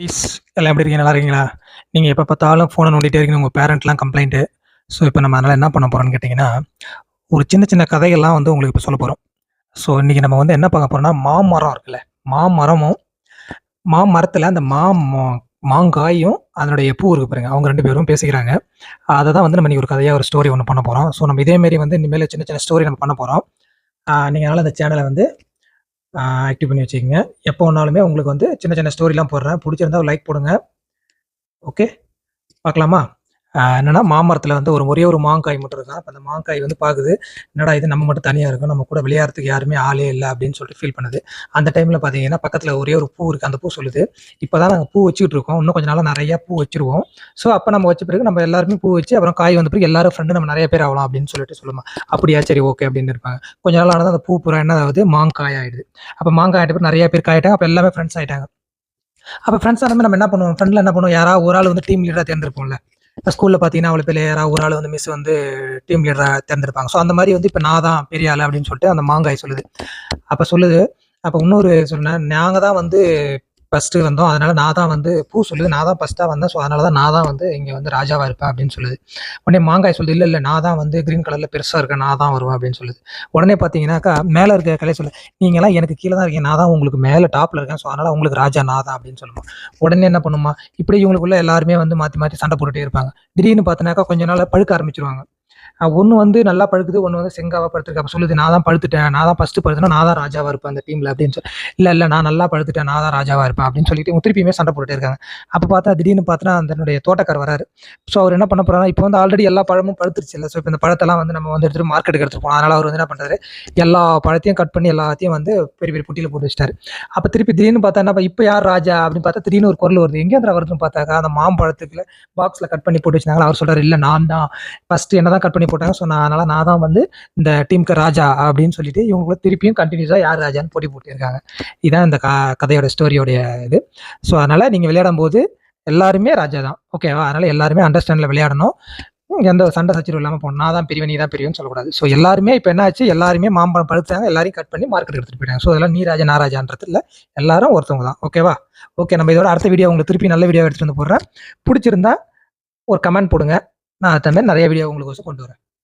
Please எல்லாம் எப்படி இருக்கீங்க? நல்லா இருக்கீங்களா? நீங்கள் எப்போ பார்த்தாலும் ஃபோனை நோண்டிகிட்டே இருக்கீங்க. உங்கள் பேரண்ட்லாம் கம்ப்ளைண்ட்டு ஸோ இப்போ நம்ம அதனால் என்ன பண்ண போகிறோம்னு கேட்டிங்கன்னா ஒரு சின்ன சின்ன கதைகள்லாம் வந்து உங்களுக்கு இப்போ சொல்ல போகிறோம் ஸோ இன்றைக்கி நம்ம வந்து என்ன பார்க்க போகிறோம்னா மாமரம் இருக்குல்ல? மாமரமும் மாமரத்தில் அந்த மா மாங்காயும் அதனுடைய பூ இருக்கு பாருங்க. அவங்க ரெண்டு பேரும் பேசிக்கிறாங்க. அதை தான் வந்து நம்ம இன்றைக்கி ஒரு கதையாக ஒரு ஸ்டோரி ஒன்று பண்ண போகிறோம் ஸோ நம்ம இதேமாரி வந்து இனிமேல் சின்ன சின்ன ஸ்டோரி நம்ம பண்ண போகிறோம் நீங்கள் அதனால் அந்த சேனலை வந்து ஆக்டிவ் பண்ணி வச்சுக்கோங்க. எப்போ வேணாலுமே உங்களுக்கு வந்து சின்ன சின்ன ஸ்டோரிலாம் போடுறேன். பிடிச்சிருந்தா ஒரு லைக் போடுங்க. ஓகே பார்க்கலாமா? என்னன்னா மாமரத்தில் வந்து ஒரு ஒரே ஒரு மாங்காய் மட்டும் இருக்கும். அப்போ அந்த மாங்காய் வந்து பார்க்குது என்னடா இது நம்ம மட்டும் தனியாக இருக்கும். நம்ம கூட விளையாடுறதுக்கு யாருமே ஆளே இல்லை அப்படின்னு சொல்லிட்டு ஃபீல் பண்ணுது. அந்த டைமில் பார்த்தீங்கன்னா பக்கத்தில் ஒரே ஒரு பூ இருக்குது அந்த பூ சொல்லுது. இப்போ தான் நாங்கள் பூ வச்சுக்கிட்டு இருக்கோம். இன்னும் கொஞ்ச நாளாக நிறையா பூ வச்சிருவோம். ஸோ அப்போ நம்ம வச்ச பிறகு நம்ம எல்லாருமே பூ வச்சு அப்புறம் காய் வந்த பிறகு எல்லாரும் ஃப்ரெண்டு நம்ம நிறைய பேர் ஆகலாம் அப்படின்னு சொல்லிட்டு சொல்லுமா. அப்படியா? சரி ஓகே அப்படின்னு இருப்பாங்க. கொஞ்ச நாள் ஆனால் அந்த பூ பூரா என்ன ஆகுது? மாங்காய் ஆயிடுது. அப்போ மாங்காய் ஆகிட்ட நிறைய பேர் காயிட்டாங்க அப்போ எல்லாமே ஃப்ரெண்ட்ஸ் ஆயிட்டாங்க. அப்போ ஃப்ரெண்ட்ஸ் ஆனமே நம்ம என்ன பண்ணுவோம்? ஃப்ரெண்டில் என்ன பண்ணுவோம்? யாராவது ஒரு ஆள் வந்து டீம் லீடராக தேர்ந்தெடுப்போம்ல. இப்போ ஸ்கூலில் பார்த்தீங்கன்னா அவ்வளோ பேர் யாராவது ஒரு ஆள் வந்து மிஸ் வந்து டீம் லீடராக தேர்ந்தெடுப்பாங்க. ஸோ அந்த மாதிரி வந்து இப்போ நான் தான் பெரிய ஆள் அப்படின்னு சொல்லிட்டு அந்த மாங்காய் சொல்லுது. அப்போ சொல்லுது. அப்போ இன்னொரு சொன்னேன் நாங்கள் தான் வந்து ஃபஸ்ட்டு வந்தோம். அதனால் நான் தான் வந்து பூ சொல்லுது. நான் தான் ஃபஸ்ட்டாக வந்தேன். ஸோ அதனால தான் நான் தான் வந்து இங்கே வந்து ராஜாவாக இருப்பேன் அப்படின்னு சொல்லுது. உடனே மாங்காய் சொல்லுது இல்லை இல்லை நான் தான் வந்து க்ரீன் கலரில் பெருசாக இருக்கேன். நான் தான் வருவேன் அப்படின்னு சொல்லுது. உடனே பார்த்தீங்கன்னாக்கா மேலே இருக்க கலை சொல்லு நீங்களாம் எனக்கு கீழே தான் இருக்கீங்க. நான் தான் உங்களுக்கு மேலே டாப்பில் இருக்கேன். ஸோ அதனால் உங்களுக்கு ராஜா நான் தான் அப்படின்னு சொல்லுமா. உடனே என்ன பண்ணுமா இப்படி இவங்களுக்குள்ள எல்லாருமே வந்து மாற்றி மாற்றி சண்டை போட்டுட்டே இருப்பாங்க. திடீர்னு பார்த்தினாக்கா கொஞ்ச நாள் பழுக்க ஆரம்பிச்சிருவாங்க. ஒன்று வந்து நல்லா பழுக்குது ஒன்று வந்து செங்காவாக படுத்துருக்கு. அப்போ சொல்லுது நான் தான் பழுத்துட்டேன் நான் தான் ஃபஸ்ட்டு பழுத்துனா நான் தான் ராஜாவாக இருப்பேன் அந்த டீமில் அப்படின்னு சொல்லி இல்லை இல்லை நான் நல்லா பழுத்துட்டேன் நான் தான் ராஜாவாக இருப்பேன் அப்படின்னு சொல்லிட்டு திருப்பியுமே சண்டை போட்டுட்டே இருக்காங்க. அப்போ பார்த்தா திடீர்னு பார்த்தா அதனுடைய தோட்டக்கார் வராரு. ஸோ அவர் என்ன பண்ண போறாருன்னா இப்போ வந்து ஆல்ரெடி எல்லா பழமும் பழுத்துருச்சு இல்லை. ஸோ இப்போ இந்த பழத்தெல்லாம் வந்து நம்ம வந்து எடுத்துகிட்டு மார்க்கெட்டுக்கு எடுத்துகிட்டு போகலாம் அதனால் அவர் வந்து என்ன பண்ணுறாரு எல்லா பழத்தையும் கட் பண்ணி எல்லாத்தையும் வந்து பெரிய பெரிய புட்டியில் போட்டு வச்சிட்டாரு. அப்போ திருப்பி திடீர்னு பார்த்தா என்ன இப்போ யார் ராஜா அப்படின்னு பார்த்தா திடீர்னு ஒரு குரல் வருது. எங்கேருந்து வருதுன்னு பார்த்தாக்கா அந்த மாம்பழத்துக்குள்ள பாக்ஸில் கட் பண்ணி போட்டு வச்சிருந்தாங்க அவர் சொல்கிறார் இல்லை நான் தான் ஃபஸ்ட்டு என்ன தான் கட் பண்ணி போட்டாங்க. ஸோ நான் அதனால் நான் தான் வந்து இந்த டீமுக்கு ராஜா அப்படின்னு சொல்லிட்டு இவங்க திருப்பியும் கண்டினியூஸாக யார் ராஜான்னு போட்டி போட்டிருக்காங்க. இதுதான் இந்த க கதையோட ஸ்டோரியோடைய இது. ஸோ அதனால் நீங்கள் விளையாடும் போது எல்லாருமே ராஜா தான். ஓகேவா அதனால் எல்லாருமே அண்டர்ஸ்டாண்டில் விளையாடணும். எந்த சண்டை சச்சரவு இல்லாமல் போகணும். நான் தான் பெரியவன் நீ தான் பிரிவுன்னு சொல்லக்கூடாது. ஸோ எல்லாருமே இப்போ என்ன ஆச்சு? எல்லாருமே மாம்பழம் பழுத்தாங்க எல்லாரையும் கட் பண்ணி மார்க்கெட் எடுத்துகிட்டு போயிட்டாங்க. ஸோ அதெல்லாம் நீ ராஜா நான் இல்லை. எல்லாரும் ஒருத்தவங்க தான். ஓகேவா ஓகே நம்ம இதோட அடுத்த வீடியோ உங்களுக்கு திருப்பி நல்ல வீடியோ எடுத்துகிட்டு வந்து போடுறேன். பிடிச்சிருந்தா ஒரு கமெண்ட் போடுங்க. நான் அது மாதிரி நிறைய வீடியோ உங்களுக்கு கொண்டு வரேன்.